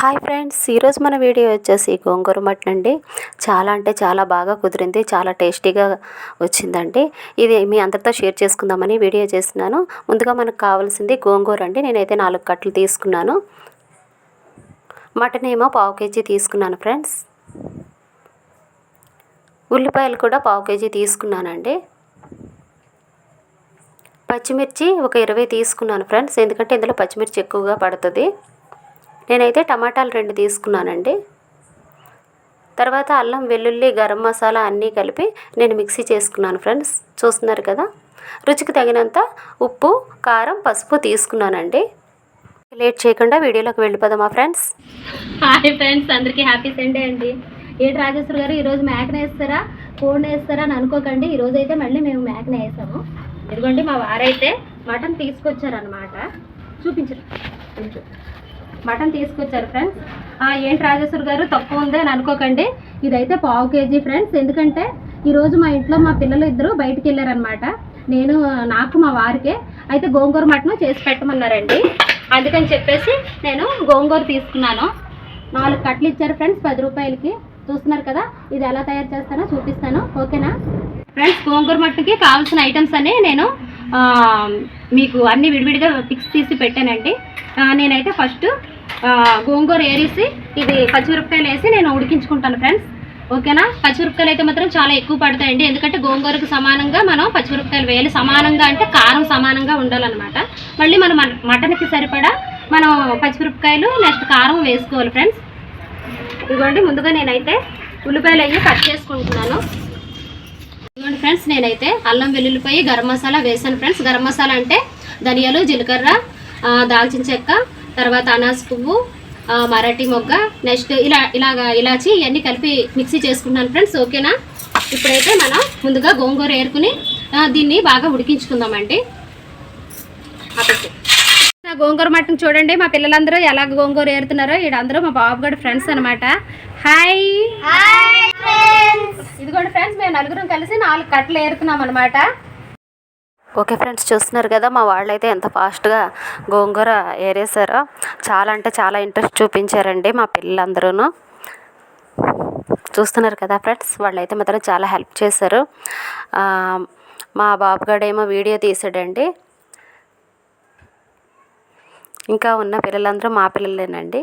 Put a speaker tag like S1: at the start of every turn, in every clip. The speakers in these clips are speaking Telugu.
S1: హాయ్ ఫ్రెండ్స్ ఈరోజు మన వీడియో వచ్చేసి గోంగూర మటన్ అండి. చాలా అంటే చాలా బాగా కుదిరింది చాలా టేస్టీగా వచ్చిందండి. ఇది మీ అందరితో షేర్ చేసుకుందామని వీడియో చేస్తున్నాను. ముందుగా మనకు కావాల్సింది గోంగూర అండి. నేనైతే నాలుగు కట్టలు తీసుకున్నాను. మటన్ ఏమో పావు కేజీ తీసుకున్నాను ఫ్రెండ్స్. ఉల్లిపాయలు కూడా పావు కేజీ తీసుకున్నానండి. పచ్చిమిర్చి ఒక ఇరవై తీసుకున్నాను ఫ్రెండ్స్. ఎందుకంటే ఇందులో పచ్చిమిర్చి ఎక్కువగా పడుతుంది. నేనైతే టమాటాలు రెండు తీసుకున్నానండి. తర్వాత అల్లం వెల్లుల్లి గరం మసాలా అన్నీ కలిపి నేను మిక్సీ చేసుకున్నాను ఫ్రెండ్స్. చూస్తున్నారు కదా? రుచికి తగినంత ఉప్పు కారం పసుపు తీసుకున్నానండి. లేట్ చేయకుండా వీడియోలోకి వెళ్ళిపోదామా ఫ్రెండ్స్?
S2: హాయ్ ఫ్రెండ్స్ అందరికీ హ్యాపీ సండే అండి. ఏంటి రాజేశ్వర్ గారు ఈరోజు మేకన వేస్తారా కోడిన వేస్తారా అని అనుకోకండి. ఈరోజు అయితే మళ్ళీ మేము మేకన వేసాము. ఇదిగోండి మా వారైతే మటన్ తీసుకొచ్చారనమాట చూపించరు మటన్ తీసుకొచ్చారు ఫ్రెండ్స్. ఏంటి రాజేశ్వర్ గారు తక్కువ ఉంది అని అనుకోకండి. ఇదైతే పావు కేజీ ఫ్రెండ్స్. ఎందుకంటే ఈరోజు మా ఇంట్లో మా పిల్లలు ఇద్దరు బయటికి వెళ్ళారనమాట నేను నాకు మా వారికే అయితే గోంగూర మటన్ చేసి పెట్టమన్నారండి. అందుకని చెప్పేసి నేను గోంగూర తీసుకున్నాను. నాలుగు కట్టలు ఇచ్చారు ఫ్రెండ్స్ పది రూపాయలకి. చూస్తున్నారు కదా ఇది ఎలా తయారు చేస్తానో చూపిస్తాను. ఓకేనా? ఫ్రెండ్స్ గోంగూర మటన్కి కావాల్సిన ఐటమ్స్ అన్ని నేను మీకు అన్ని విడివిడిగా పిక్స్ తీసి పెట్టానండి. నేనైతే ఫస్ట్ గోంగూర ఏరేసి ఇది పచ్చిమిరపకాయలు వేసి నేను ఉడికించుకుంటాను ఫ్రెండ్స్. ఓకేనా? పచ్చిమిరపకాయలు అయితే మాత్రం చాలా ఎక్కువ పడతాయండి. ఎందుకంటే గోంగూరకు సమానంగా మనం పచ్చిమిరపకాయలు వేయాలి. సమానంగా అంటే కారం సమానంగా ఉండాలన్నమాట. మళ్ళీ మనం మటన్కి సరిపడా మనం పచ్చిమిరపకాయలు నెక్స్ట్ కారం వేసుకోవాలి ఫ్రెండ్స్. ఇదిగోండి ముందుగా నేనైతే ఉల్లిపాయలు అయ్యి కట్ చేసుకుంటున్నాను. ఇదిగోండి ఫ్రెండ్స్ నేనైతే అల్లం వెల్లుల్లిపోయి గరం మసాలా వేసాను ఫ్రెండ్స్. గరం మసాలా అంటే ధనియాలు జీలకర్ర దాల్చిన చెక్క తర్వాత అనాస్ పువ్వు మరాఠీ మొగ్గ నెక్స్ట్ ఇలా ఇలాగా ఇలాచి ఇవన్నీ కలిపి మిక్సీ చేసుకున్నాను ఫ్రెండ్స్. ఓకేనా? ఇప్పుడైతే మనం ముందుగా గోంగూర ఏరుకుని దీన్ని బాగా ఉడికించుకుందామండి. నా గోంగూర మటన్ చూడండి మా పిల్లలందరూ ఎలా గోంగూర ఏరుతున్నారో వీడందరూ మా బాబు గడి ఫ్రెండ్స్ అనమాట హాయ్. హాయ్. ఇదిగోండి ఫ్రెండ్స్ మేము నలుగురం కలిసి నాలుగు కట్టలు ఏరుతున్నాం అనమాట
S1: ఓకే ఫ్రెండ్స్ చూస్తున్నారు కదా మా వాళ్ళైతే ఎంత ఫాస్ట్గా గోంగూర ఏరేసారో చాలా అంటే చాలా ఇంట్రెస్ట్ చూపించారండి మా పిల్లలందరూ చూస్తున్నారు కదా ఫ్రెండ్స్ వాళ్ళైతే మాత్రం చాలా హెల్ప్ చేశారు. ఆ, మా బాబుగాడేమో వీడియో తీసాడండి. ఇంకా ఉన్న పిల్లలందరూ మా పిల్లలేనండి.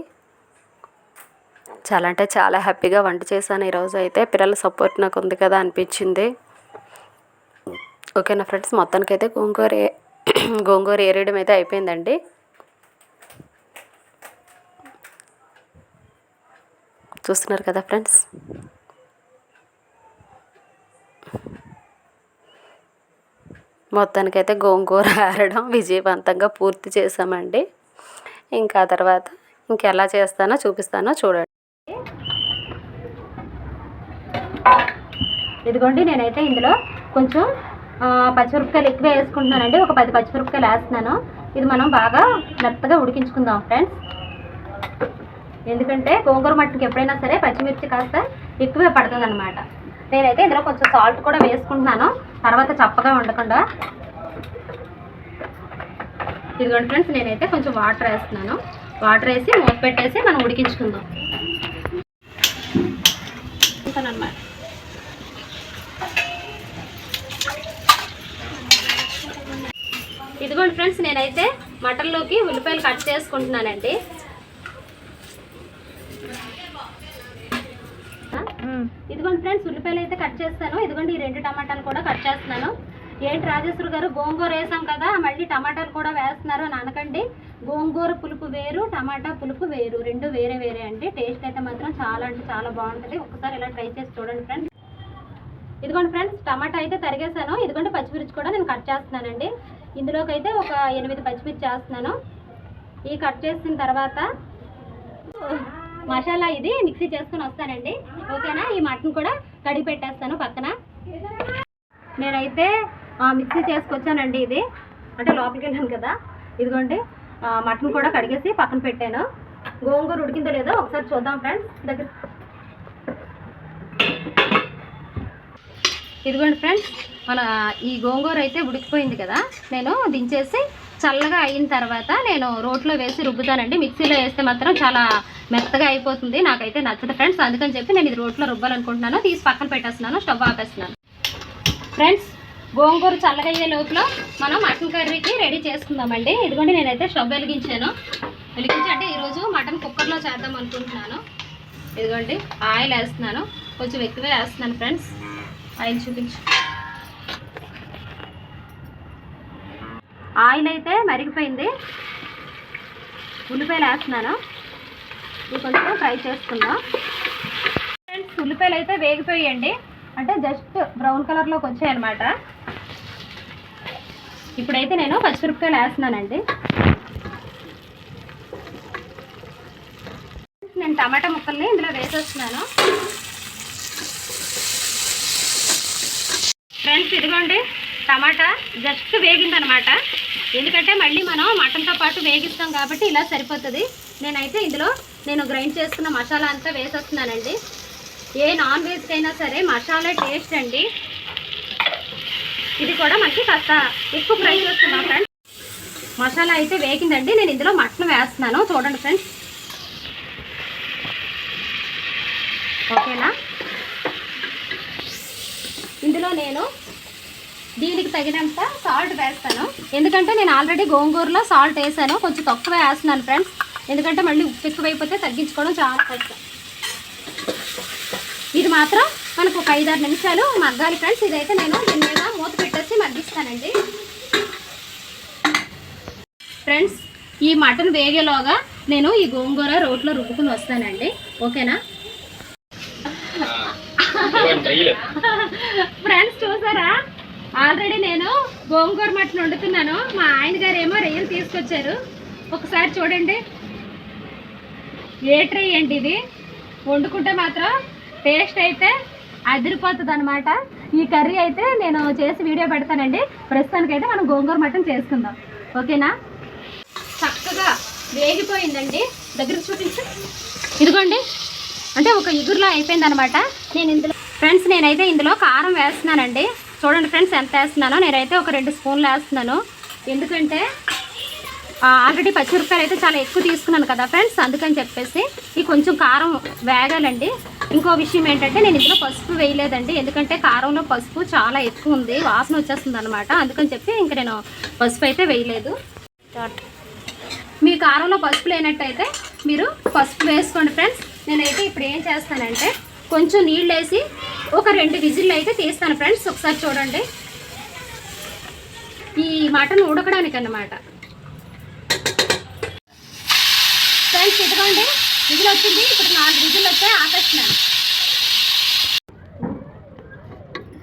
S1: చాలా అంటే చాలా హ్యాపీగా వంట చేశాను ఈరోజు అయితే. పిల్లల సపోర్ట్ నాకు ఉంది కదా అనిపించింది. ఓకేనా ఫ్రెండ్స్? మొత్తానికి అయితే గోంగూర గోంగూర ఏరేయడం అయితే అయిపోయిందండి. చూస్తున్నారు కదా ఫ్రెండ్స్? మొత్తానికైతే గోంగూర ఆరడం విజయవంతంగా పూర్తి చేసామండి ఇంకా తర్వాత ఇంకెలా చేస్తానో చూపిస్తానో చూడండి.
S2: ఇదిగోండి నేనైతే ఇందులో కొంచెం పచ్చిమిరపకాయలు ఎక్కువ వేసుకుంటున్నానండి. ఒక పది పచ్చిమిరపకాయలు వేస్తున్నాను. ఇది మనం బాగా మెత్తగా ఉడికించుకుందాం ఫ్రెండ్స్. ఎందుకంటే గోంగూర మట్టికి ఎప్పుడైనా సరే పచ్చిమిర్చి కాస్త ఎక్కువే పడుతుంది అనమాట నేనైతే ఇందులో కొంచెం సాల్ట్ కూడా వేసుకుంటున్నాను. తర్వాత చప్పగా ఉండకుండా. ఇదిగోండి ఫ్రెండ్స్ నేనైతే కొంచెం వాటర్ వేస్తున్నాను. వాటర్ వేసి మూత పెట్టేసి మనం ఉడికించుకుందాం. ఇదిగోండి ఫ్రెండ్స్ నేనైతే మటన్లోకి ఉల్లిపాయలు కట్ చేసుకుంటున్నానండి. ఇదిగోండి ఫ్రెండ్స్ ఉల్లిపాయలు అయితే కట్ చేస్తాను. ఇదిగోండి ఈ రెండు టమాటాలు కూడా కట్ చేస్తున్నాను. ఏంటి రాజేశ్వర్ గారు గోంగూర వేసాం కదా మళ్ళీ టమాటాలు కూడా వేస్తున్నారు అని అనకండి. గోంగూర పులుపు వేరు టమాటా పులుపు వేరు. రెండు వేరే వేరే అండి. టేస్ట్ అయితే మాత్రం చాలా అంటే చాలా బాగుంటుంది. ఒకసారి ఇలా ట్రై చేసి చూడండి ఫ్రెండ్స్. ఇదిగోండి ఫ్రెండ్స్ టమాటా అయితే తరిగేసాను ఇదిగోండి పచ్చిమిర్చి కూడా నేను కట్ చేస్తున్నానండి. ఇందులోకైతే ఒక ఎనిమిది పచ్చిమిర్చి చేస్తున్నాను. ఈ కట్ చేసిన తర్వాత మసాలా ఇది మిక్సీ చేసుకుని వస్తానండి. ఓకేనా? ఈ మటన్ కూడా కడిగి పెట్టేస్తాను పక్కన. నేనైతే మిక్సీ చేసుకొచ్చానండి ఇది. అంటే లోపలికి వెళ్ళాను కదా. ఇదిగోండి మటన్ కూడా కడిగేసి పక్కన పెట్టాను. గోంగూర ఉడికిందో లేదో ఒకసారి చూద్దాం ఫ్రెండ్స్. దగ్గర ఇదిగోండి ఫ్రెండ్స్ మన ఈ గోంగూర అయితే ఉడికిపోయింది కదా నేను దించేసి చల్లగా అయిన తర్వాత నేను రోట్లో వేసి రుబ్బుతానండి. మిక్సీలో వేస్తే మాత్రం చాలా మెత్తగా అయిపోతుంది నాకైతే నచ్చదు ఫ్రెండ్స్. అందుకని చెప్పి నేను ఇది రోట్లో రుబ్బాలనుకుంటున్నాను. తీసి పక్కన పెట్టేస్తున్నాను స్టవ్ ఆపేస్తున్నాను. ఫ్రెండ్స్ గోంగూర చల్లగా అయ్యే లోపల మనం మటన్ కర్రీకి రెడీ చేసుకుందామండి. ఇదిగోండి నేనైతే స్టవ్ వెలిగించాను. వెలిగించి అంటే ఈరోజు మటన్ కుక్కర్లో చేద్దాం అనుకుంటున్నాను. ఇదిగోండి ఆయిల్ వేస్తున్నాను. కొంచెం ఎక్కువే వేస్తున్నాను ఫ్రెండ్స్. ఆయిల్ చూపించు. ఆయిల్ అయితే మరిగిపోయింది. ఉల్లిపాయలు వేస్తున్నాను. ఇది కొంచెం ఫ్రై చేసుకుందాం. ఫ్రెండ్స్ ఉల్లిపాయలు అయితే వేగిపోయాయండి. అంటే జస్ట్ బ్రౌన్ కలర్లోకి వచ్చాయన్నమాట. ఇప్పుడైతే నేను పచ్చిమిరపకాయలు వేస్తున్నానండి. నేను టమాటా ముక్కల్ని ఇందులో వేసేస్తున్నాను. ఫ్రెండ్స్ ఇదిగోండి. టమాటా జస్ట్ వేగిందనమాట. ఎందుకంటే మళ్ళీ మనం మటన్తో పాటు వేగిస్తాం కాబట్టి ఇలా సరిపోతుంది. నేనైతే ఇందులో నేను గ్రైండ్ చేసుకున్న మసాలా అంతా వేసేస్తున్నానండి. ఏ నాన్ వెజ్కి అయినా సరే మసాలా టేస్ట్ అండి. ఇది కూడా మనకి కాస్త ఎక్కువ ఫ్రై చేస్తున్నాం ఫ్రెండ్స్ మసాలా అయితే వేగిందండి. నేను ఇందులో మటన్ వేస్తున్నాను. చూడండి ఫ్రెండ్స్ ఓకేనా? ఇందులో నేను దీనికి తగినంత సాల్ట్ వేస్తాను. ఎందుకంటే నేను ఆల్రెడీ గోంగూరలో సాల్ట్ వేసాను. కొంచెం తక్కువ వేస్తున్నాను ఫ్రెండ్స్ ఎందుకంటే మళ్ళీ ఉప్పు ఎక్కువైపోతే తగ్గించుకోవడం చాలా కష్టం. ఇది మాత్రం మనకు ఒక ఐదారు నిమిషాలు మగ్గాలి ఫ్రెండ్స్ ఇదైతే నేను దీని మీద మూత పెట్టేసి మగ్గిస్తానండి. ఫ్రెండ్స్ ఈ మటన్ వేగేలోగా నేను ఈ గోంగూర రోట్లో రుబ్బుకుని వస్తానండి. ఓకేనా? ఫ్రెండ్స్ చూసారా? ఆల్రెడీ నేను గోంగూర మటన్ వండుతున్నాను. మా ఆయన గారు ఏమో రొయ్యలు తీసుకొచ్చారు. ఒకసారి చూడండి. ఏ ట్రై అండి ఇది. వండుకుంటే మాత్రం టేస్ట్ అయితే అదిరిపోతుంది అనమాట ఈ కర్రీ అయితే నేను చేసి వీడియో పెడతానండి. ప్రస్తుతానికైతే మనం గోంగూర మటన్ చేసుకుందాం. ఓకేనా? చక్కగా వేగిపోయిందండి. దగ్గర చూపించు. ఇదిగోండి. అంటే ఒక ఇగురులో అయిపోయింది అనమాట నేను ఇందులో ఫ్రెండ్స్ నేనైతే ఇందులో కారం వేస్తున్నానండి. చూడండి ఫ్రెండ్స్ ఎంత వేస్తున్నానో నేనైతే ఒక రెండు స్పూన్లు వేస్తున్నాను. ఎందుకంటే ఆల్రెడీ పచ్చిమిరపకాయలు అయితే చాలా ఎక్కువ తీసుకున్నాను కదా ఫ్రెండ్స్ అందుకని చెప్పేసి ఈ కొంచెం కారం వేగాలండి. ఇంకో విషయం ఏంటంటే నేను ఇందులో పసుపు వేయలేదండి. ఎందుకంటే కారంలో పసుపు చాలా ఎక్కువ ఉంది వాసన వచ్చేస్తుంది అనమాట అందుకని చెప్పి ఇంకా నేను పసుపు అయితే వేయలేదు. మీ కారంలో పసుపు లేనట్టయితే మీరు పసుపు వేసుకోండి ఫ్రెండ్స్. నేనైతే ఇప్పుడు ఏం చేస్తానంటే కొంచెం నీళ్ళు వేసి ఒక రెండు విజిల్లు అయితే తీస్తాను ఫ్రెండ్స్ ఒకసారి చూడండి. ఈ మటన్ ఉడకడానికి అన్నమాట ఫ్రెండ్స్ ఇదిగోండి విజిల్ వచ్చింది. ఇప్పుడు నాలుగు విజిల్ వచ్చాయి ఆపేస్తున్నాను.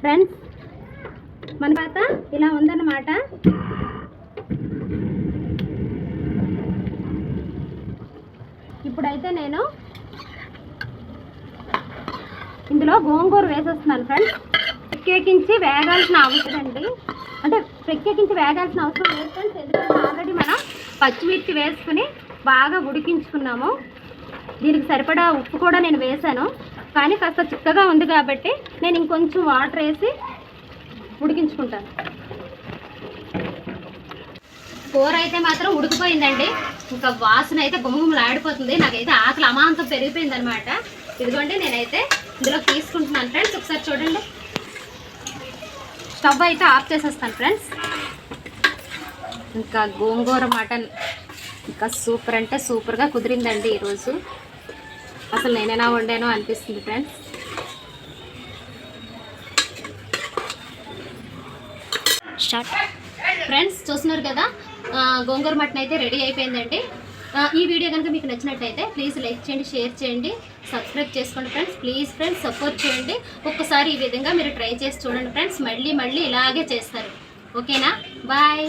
S2: ఫ్రెండ్స్ మన పాత ఇలా ఉందన్నమాట. ఇప్పుడైతే నేను ఇందులో గోంగూర వేసేస్తున్నాను ఫ్రెండ్స్ ప్రత్యేకించి వేగాల్సిన అవసరం అండి. అంటే ప్రత్యేకించి వేగాల్సిన అవసరం లేదు ఫ్రెండ్స్ ఎందుకంటే ఆల్రెడీ మనం పచ్చిమిర్చి వేసుకుని బాగా ఉడికించుకున్నాము. దీనికి సరిపడా ఉప్పు కూడా నేను వేశాను కానీ కాస్త చిక్కగా ఉంది కాబట్టి నేను ఇంకొంచెం వాటర్ వేసి ఉడికించుకుంటాను. కూర అయితే మాత్రం ఉడికిపోయిందండి. ఇంకా వాసన అయితే గుమ్మగుమ్మలు ఆడిపోతుంది నాకైతే ఆకలి అమాంతం పెరిగిపోయింది అనమాట ఇదిగోండి నేనైతే ఇందులో తీసుకుంటున్నాను ఫ్రెండ్స్ ఒకసారి చూడండి. స్టవ్ అయితే ఆఫ్ చేసేస్తాను ఫ్రెండ్స్ ఇంకా గోంగూర మటన్. ఇంకా సూపర్ అంటే సూపర్గా కుదిరిందండి ఈరోజు. అసలు నేనైనా వండానో అనిపిస్తుంది ఫ్రెండ్స్ స్టార్ట్ ఫ్రెండ్స్ చూస్తున్నారు కదా గోంగూర మటన్ అయితే రెడీ అయిపోయిందండి. ఈ వీడియో కనుక మీకు నచ్చినట్టయితే ప్లీజ్ లైక్ చేయండి షేర్ చేయండి. సబ్స్క్రైబ్ చేసుకోండి ఫ్రెండ్స్. ప్లీజ్ ఫ్రెండ్స్ సపోర్ట్ చేయండి. ఒక్కసారి ఈ విధంగా మీరు ట్రై చేసి చూడండి ఫ్రెండ్స్. మళ్ళీ మళ్ళీ ఇలాగే చేస్తారు. ఓకేనా? బాయ్.